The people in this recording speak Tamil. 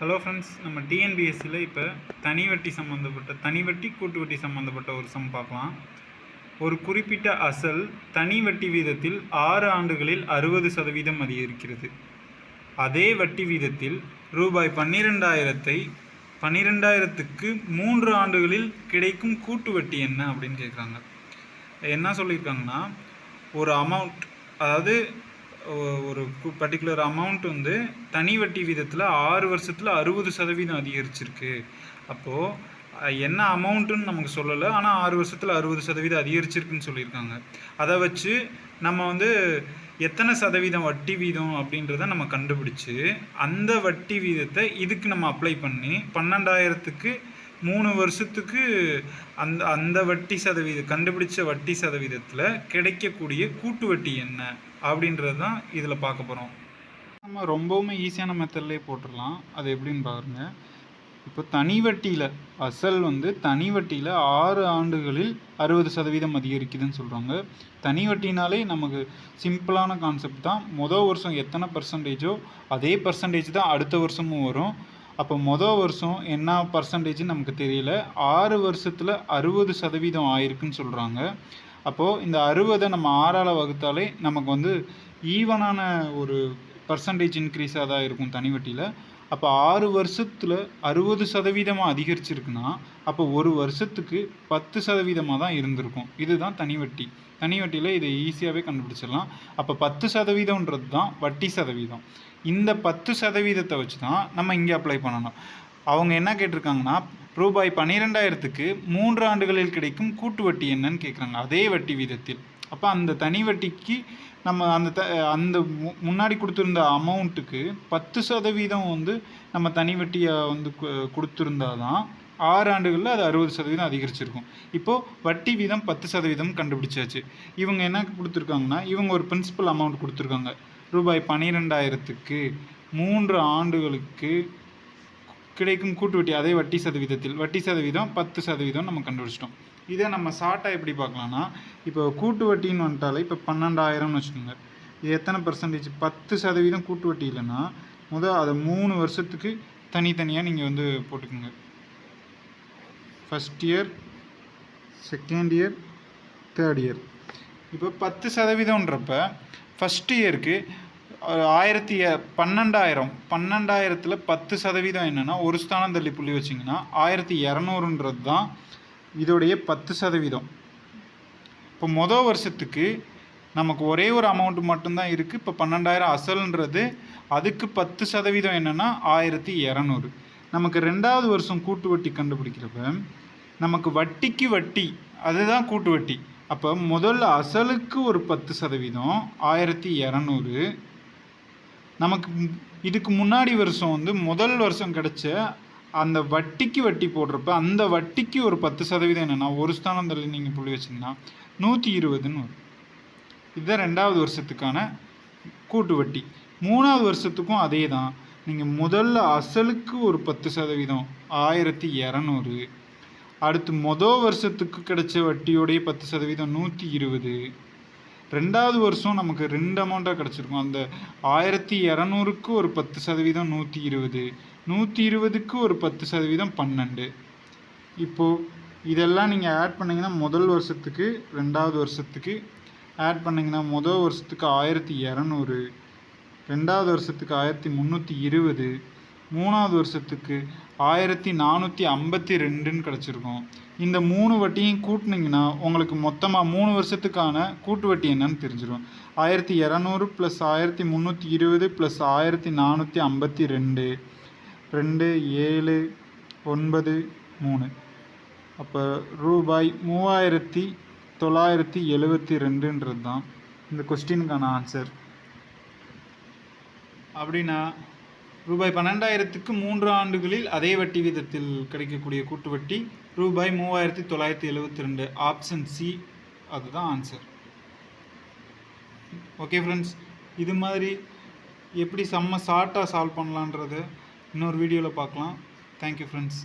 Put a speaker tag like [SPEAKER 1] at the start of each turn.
[SPEAKER 1] ஹலோ ஃப்ரெண்ட்ஸ் நம்ம டிஎன்பிஎஸ்சியில் இப்போ தனி வட்டி சம்மந்தப்பட்ட தனி வட்டி கூட்டு வட்டி சம்மந்தப்பட்ட ஒரு சம் பார்க்கலாம். ஒரு குறிப்பிட்ட அசல் தனி வட்டி வீதத்தில் ஆறு ஆண்டுகளில் அறுபது சதவீதம் அதிகரிக்கிறது. அதே வட்டி வீதத்தில் ரூபாய் பன்னிரெண்டாயிரத்தை பன்னிரெண்டாயிரத்துக்கு மூன்று ஆண்டுகளில் கிடைக்கும் கூட்டு வட்டி என்ன அப்படின்னு கேட்குறாங்க. என்ன சொல்லியிருக்காங்கன்னா ஒரு அமௌண்ட் அதாவது ஒரு பர்டிகுலர் அமௌண்ட் வந்து தனி வட்டி வீதத்தில் ஆறு வருஷத்தில் அறுபது சதவீதம் அதிகரிச்சிருக்கு. அப்போது என்ன அமௌண்ட்டுன்னு நமக்கு சொல்லலை. ஆனால் ஆறு வருஷத்தில் அறுபது சதவீதம் அதிகரிச்சிருக்குன்னு சொல்லியிருக்காங்க. அதை வச்சு நம்ம வந்து எத்தனை சதவீதம் வட்டி வீதம் அப்படின்றத நம்ம கண்டுபிடிச்சு அந்த வட்டி வீதத்தை இதுக்கு நம்ம அப்ளை பண்ணி பன்னெண்டாயிரத்துக்கு மூணு வருஷத்துக்கு அந்த அந்த வட்டி சதவீதம் கண்டுபிடிச்ச வட்டி சதவீதத்தில் கிடைக்கக்கூடிய கூட்டு வட்டி என்ன அப்படின்றது தான் இதில் பார்க்க போகிறோம் நம்ம ரொம்பவுமே ஈஸியான மெத்தட்லேயே போட்டுடலாம். அது எப்படின்னு பாருங்க. இப்போ தனி வட்டியில் அசல் வந்து தனி வட்டியில் ஆறு ஆண்டுகளில் அறுபது சதவீதம் அதிகரிக்குதுன்னு சொல்கிறாங்க தனி வட்டினாலே நமக்கு சிம்பிளான கான்செப்ட் தான். மொதல் வருஷம் எத்தனை பர்சன்டேஜோ அதே பர்சன்டேஜ் தான் அடுத்த வருஷமும் வரும். அப்போ மொதல் வருஷம் என்ன பர்சன்டேஜ்னு நமக்கு தெரியல. ஆறு வருஷத்தில் அறுபது சதவீதம் ஆயிருக்குன்னு சொல்கிறாங்க அப்போது இந்த அறுபதை நம்ம ஆறால் வகுத்தாலே நமக்கு வந்து ஈவனான ஒரு பர்சன்டேஜ் இன்க்ரீஸாக தான் இருக்கும் தனி வட்டியில் அப்போ ஆறு வருஷத்தில் அறுபது சதவீதமாக அதிகரிச்சிருக்குன்னா அப்போ ஒரு வருஷத்துக்கு பத்து சதவீதமாக தான் இருந்திருக்கும். இதுதான் தனி வட்டி. தனி வட்டியில் இதை ஈஸியாகவே கண்டுபிடிச்சிடலாம். அப்போ பத்து சதவீதம்ன்றது தான் வட்டி சதவீதம். இந்த பத்து சதவீதத்தை வச்சு தான் நம்ம இங்கே அப்ளை பண்ணணும். அவங்க என்ன கேட்டிருக்காங்கன்னா ரூபாய் பன்னிரெண்டாயிரத்துக்கு மூன்று ஆண்டுகளில் கிடைக்கும் கூட்டு வட்டி என்னன்னு கேட்குறாங்க அதே வட்டி வீதத்தில். அப்போ அந்த தனி வட்டிக்கு நம்ம அந்த த அந்த மு- முன்னாடி கொடுத்துருந்த அமௌண்ட்டுக்கு பத்து சதவீதம் வந்து நம்ம தனி வட்டியை வந்து கொடுத்துருந்தா தான் ஆறு ஆண்டுகளில் அது அறுபது சதவீதம் அதிகரிச்சிருக்கும். இப்போது வட்டி வீதம் பத்து சதவீதம் கண்டுபிடிச்சாச்சு. இவங்க என்ன கொடுத்துருக்காங்கன்னா இவங்க ஒரு பிரின்சிபல் அமௌண்ட் கொடுத்துருக்காங்க. ரூபாய் பன்னிரெண்டாயிரத்துக்கு மூன்று ஆண்டுகளுக்கு கிடைக்கும் கூட்டு வட்டி அதே வட்டி சதவீதத்தில். வட்டி சதவீதம் பத்து சதவீதம் நம்ம கண்டுபிடிச்சிட்டோம். இதே நம்ம ஷார்ட்டாக எப்படி பார்க்கலான்னா இப்போ கூட்டு வட்டின்னு வந்துட்டாலே இப்போ பன்னெண்டாயிரம்னு வச்சுக்கோங்க. இது எத்தனை பர்சன்டேஜ் பத்து சதவீதம் கூட்டு வட்டி இல்லைன்னா முதல் அதை மூணு வருஷத்துக்கு தனித்தனியாக நீங்கள் வந்து போட்டுக்கோங்க. First year second year third year இப்போ பத்து சதவீதம்ன்றப்ப ஃபஸ்ட் இயருக்கு ஆயிரத்தி பன்னெண்டாயிரம் பன்னெண்டாயிரத்தில் பத்து சதவீதம் என்னென்னா ஒரு ஸ்தானம் தள்ளி புள்ளி வச்சிங்கன்னா ஆயிரத்தி இரநூறுன்றது தான் இதோடைய பத்து சதவீதம். இப்போ மொதல் வருஷத்துக்கு நமக்கு ஒரே ஒரு அமௌண்ட் மட்டும்தான் இருக்குது இப்போ பன்னெண்டாயிரம் அசல்ன்றது அதுக்கு பத்து சதவீதம் என்னென்னா ஆயிரத்தி இரநூறு. நமக்கு ரெண்டாவது வருஷம் கூட்டு வட்டி கண்டுபிடிக்கிறப்ப நமக்கு வட்டிக்கு வட்டி அதுதான் கூட்டு வட்டி. அப்போ முதல்ல அசலுக்கு ஒரு பத்து சதவீதம் ஆயிரத்தி இரநூறு. நமக்கு இதுக்கு முன்னாடி வருஷம் வந்து முதல் வருஷம் கிடச்ச அந்த வட்டிக்கு வட்டி போடுறப்ப அந்த வட்டிக்கு ஒரு பத்து சதவீதம் என்னென்னா ஒரு ஸ்தானம் தள்ளி நீங்கள் புள்ளி வச்சிங்கன்னா நூற்றி இருபதுன்னு வரும். இதுதான் ரெண்டாவது வருஷத்துக்கான கூட்டு வட்டி. மூணாவது வருஷத்துக்கும் அதே தான் நீங்கள் முதல்ல அசலுக்கு ஒரு பத்து சதவீதம் ஆயிரத்தி இரநூறு. அடுத்து மொதல் வருஷத்துக்கு கிடைச்ச வட்டியோடைய பத்து சதவீதம் நூற்றி இருபது. ரெண்டாவது வருஷம் நமக்கு ரெண்டு அமௌண்ட்டாக கிடச்சிருக்கும். அந்த ஆயிரத்தி இரநூறுக்கு ஒரு பத்து சதவீதம் நூற்றி இருபது. நூற்றி இருபதுக்கு ஒரு பத்து சதவீதம் பன்னெண்டு. இப்போது இதெல்லாம் நீங்கள் ஆட் பண்ணிங்கன்னா முதல் வருஷத்துக்கு ரெண்டாவது வருஷத்துக்கு ஆட் பண்ணிங்கன்னா முதல் வருஷத்துக்கு ஆயிரத்தி இரநூறு ரெண்டாவது வருஷத்துக்கு ஆயிரத்தி முந்நூற்றி இருபது மூணாவது வருஷத்துக்கு ஆயிரத்தி நானூற்றி ஐம்பத்தி ரெண்டுன்னு கிடச்சிருக்கும். இந்த மூணு வட்டியும் கூட்டினீங்கன்னா உங்களுக்கு மொத்தமாக மூணு வருஷத்துக்கான கூட்டு வட்டி என்னன்னு தெரிஞ்சிடும் ஆயிரத்தி இரநூறு ப்ளஸ் ஆயிரத்தி முந்நூற்றி இருபது ப்ளஸ் ஆயிரத்தி நானூற்றி ஐம்பத்தி ரெண்டு. ரெண்டு ஏழு ஒன்பது மூணு. அப்போ ரூபாய் மூவாயிரத்தி தொள்ளாயிரத்தி எழுபத்தி ரெண்டுன்றது தான் இந்த கொஸ்டினுக்கான ஆன்சர் அப்படின்னா ரூபாய் பன்னெண்டாயிரத்துக்கு மூன்று ஆண்டுகளில் அதே வட்டி வீதத்தில் கிடைக்கக்கூடிய கூட்டு வட்டி ரூபாய் மூவாயிரத்தி தொள்ளாயிரத்தி எழுபத்தி ரெண்டு. ஆப்ஷன் சி அதுதான் ஆன்சர் ஓகே ஃப்ரெண்ட்ஸ் இது மாதிரி எப்படி செம்ம ஷார்ட்டாக சால்வ் பண்ணலான்றது இன்னொரு வீடியோவில் பார்க்கலாம். Thank you friends